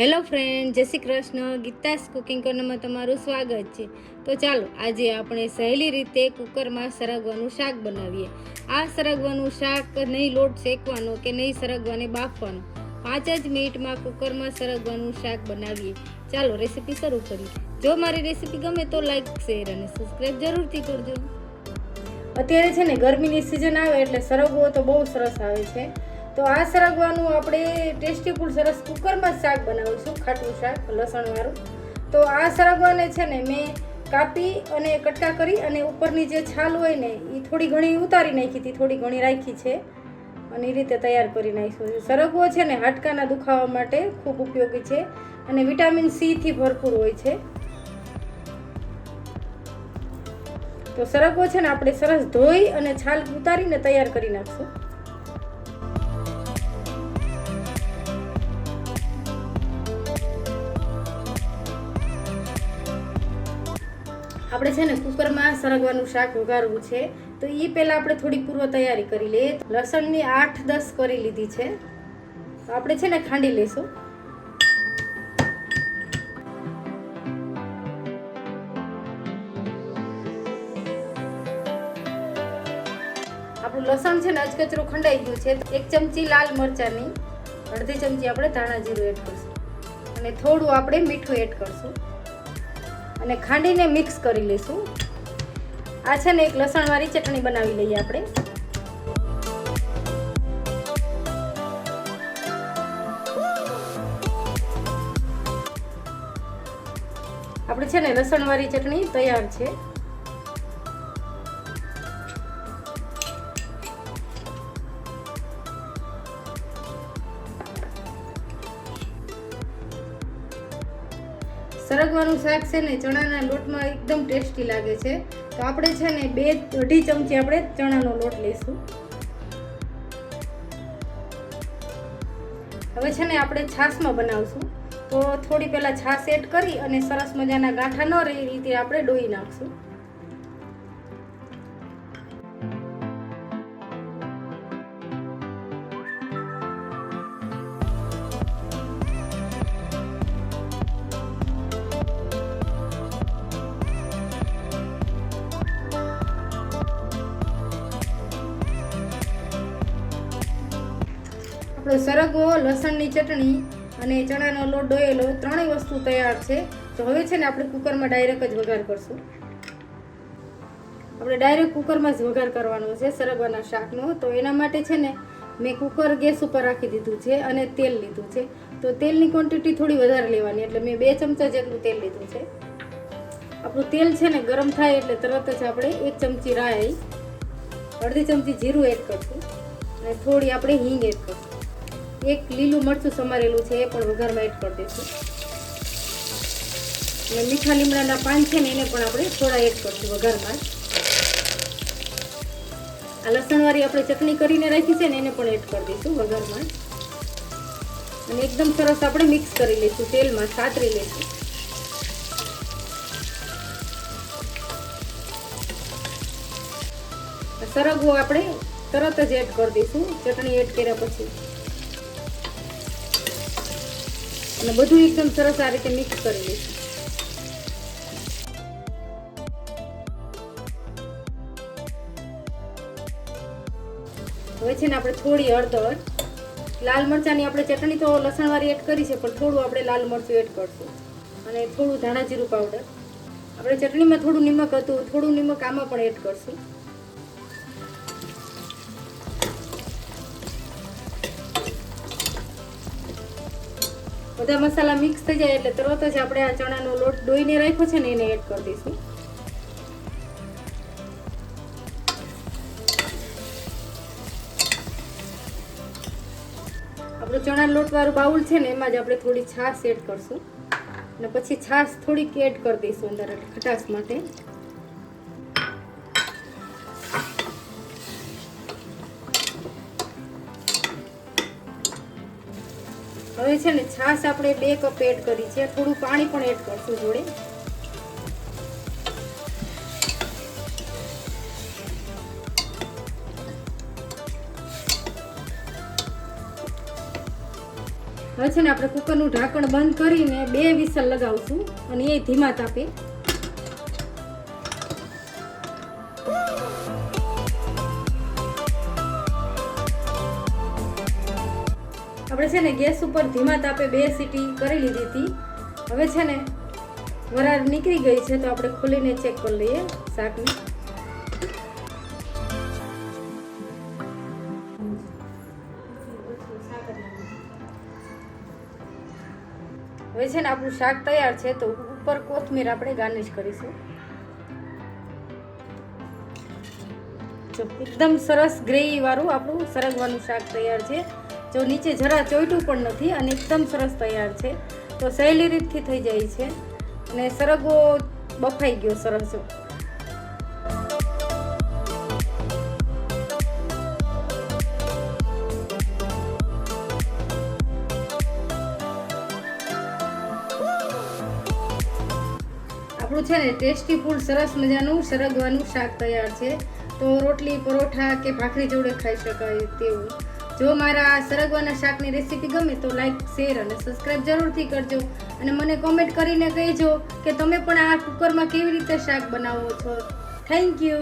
Hello friend, જય Shri Krishna. Geeta's cooking કોર્નરમાં તમારું સ્વાગત છે. તો ચાલો, આજે આપણે સહેલી રીતે કુકરમાં સરગવાનું શાક બનાવીએ. આ સરગવાનું શાક નહીં લોટ શેકવાનો કે નહીં સરગવાને બાફવાનો. પાંચ જ મિનિટમાં કુકરમાં સરગવાનું શાક બનાવીએ. ચાલો, રેસીપી શરૂ કરીએ. જો મારી રેસીપી ગમે તો લાઈક, શેર અને સબસ્ક્રાઈબ જરૂરથી કરજો. અત્યારે છે ને ગરમીની સિઝન આવે એટલે સરગવો તો બહુ સરસ આવે છે. તો આ સરગવાનું આપણે ટેસ્ટીફુલ સરસ કુકરમાં શાક બનાવીશું, ખાટું શાક, લસણવાળું. તો આ સરગવાને છે ને મેં કાપી અને કટકા કરી અને ઉપરની જે છાલ હોય ને એ થોડી ઘણી ઉતારી નાખી હતી, થોડી ઘણી રાખી છે. અને એ રીતે તૈયાર કરી નાખીશું. સરગવો છે ને હાડકાના દુખાવા માટે ખૂબ ઉપયોગી છે અને વિટામિન સીથી ભરપૂર હોય છે. તો સરગવો છે ને આપણે સરસ ધોઈ અને છાલ ઉતારીને તૈયાર કરી નાખશું. આપણે છે ને કુકરમાં સરગવાનું શાક વઘારવું છે, તો એ પહેલાં આપણે થોડી પૂર્વ તૈયારી કરી લઈએ. લસણની આઠ દસ કરી લીધી છે. તો આપણે છે ને ખાંડી લઈશું. આપણું લસણ છે ને અચકચરું ખંડાઈ ગયું છે. એક ચમચી લાલ મરચાંની, અડધી ચમચી આપણે ધાણા જીરું એડ કરશું. અને થોડું આપણે મીઠું એડ કરશું. અને ખાંડીને મિક્સ કરી લઈશું. આ છે ને એક લસણવાળી ચટણી બનાવી લઈએ આપણે. આપણે છે ને લસણવાળી ચટણી તૈયાર છે. સરગવાનું શાક છે ને, ચણાના લોટમાં એકદમ ટેસ્ટી લાગે છે. તો આપણે છે ને બે અઢી ચમચી આપણે ચણાનો લોટ લઈશું. હવે છે ને આપણે છાશમાં બનાવશું. તો થોડી પહેલાં છાશ એડ કરી અને સરસ મજાના ગાંઠા ન રહે રીતે આપણે ડોઈ નાખશું. આપણો સરગવો, લસણની ચટણી અને ચણાનો લોટ ડોયેલો ત્રણેય વસ્તુ તૈયાર છે. તો હવે છે ને આપણે કુકરમાં ડાયરેક્ટ જ વઘાર કરશું. આપણે ડાયરેક્ટ કુકરમાં જ વઘાર કરવાનો છે સરગવાના શાકનો. તો એના માટે છે ને મેં કુકર ગેસ ઉપર રાખી દીધું છે અને તેલ લીધું છે. તો તેલની ક્વોન્ટિટી થોડી વધારે લેવાની, એટલે મેં બે ચમચા જેટલું તેલ લીધું છે. આપણું તેલ છે ને ગરમ થાય એટલે તરત જ આપણે એક ચમચી રાઈ, અડધી ચમચી જીરું એડ કરશું. અને થોડી આપણે હિંગ એડ કરશું. એક લીલું મરચું સમારેલું છે, એ પણ વઘારમાં એડ કરી દઈશું. અને મીઠા લીમડાના પાન છે ને, એને પણ આપણે થોડા એડ કરીશું વઘારમાં. આ લસણવાળી આપણે ચટણી કરીને રાખી છે ને, એને પણ એડ કરી દઈશું વઘારમાં. અને એકદમ સરસ આપણે મિક્સ કરી લઈશું, તેલમાં સાતરી લઈશું. સરગવો આપણે તરત જ એડ કરી દઈશું, ચટણી એડ કર્યા પછી. અને બધું એકદમ સરસ આ રીતે મિક્સ કરી લઈશું. હવે છે ને આપણે થોડી હળદર. લાલ મરચાંની આપણે ચટણી તો લસણવાળી એડ કરી છે, પણ થોડું આપણે લાલ મરચું એડ કરશું. અને થોડું ધાણા જીરું પાવડર આપણે ચટણીમાં થોડું નિમક હતું, થોડું નિમક આમાં પણ એડ કરશું. બધા મસાલા મિક્સ થઈ જાય એટલે તરત જ આપણે આ ચણાનો લોટ ડોઈને રાખ્યો છે ને એને એડ કરી દઈશું. આપણું ચણા લોટ વાળું બાઉલ છે ને એમાં જ આપણે થોડી છાશ એડ કરશું. અને પછી છાશ થોડીક એડ કરી દઈશું અંદર ખટાશ માટે. હવે છે ને છાશ આપણે બે કપ એડ કરી છે. થોડું પાણી પણ એડ કરશું જોડે. હવે છે ને આપણે કુકરનું ઢાંકણ બંધ કરીને બે વિસલ લગાવશું અને એ ધીમા તાપે. આપણે છે ને ગેસ ઉપર ધીમા તાપે બે સીટી કરી લીધી હતી. હવે છે ને વરાળ નીકળી ગઈ છે તો આપણે ખોલીને ચેક કરી લઈએ શાકને. હવે છે ને આપણું શાક તૈયાર છે તો ઉપર કોથમીર આપણે ગાર્નિશ કરીશું. એકદમ સરસ ગ્રેવી વાળું આપણું સરગવાનું શાક તૈયાર છે. જો નીચે જરા ચોઈટું પણ નથી અને એકદમ સરસ તૈયાર છે. તો સહેલી રીતથી થઈ જાય છે અને સરગવો બફાઈ ગયો સરસ. આપણું છે ને ટેસ્ટી ફૂડ સરસ મજાનું સરગવાનું શાક તૈયાર છે. તો રોટલી, પરોઠા કે ભાખરી જોડે ખાઈ શકાય તેવું. જો મારા સરગવાના શાકની રેસીપી ગમે તો લાઇક શેર અને સબસ્ક્રાઈબ જરૂરથી કરજો. અને મને કોમેન્ટ કરીને કહેજો કે તમે પણ આ કુકરમાં કેવી રીતે શાક બનાવો છો. Thank you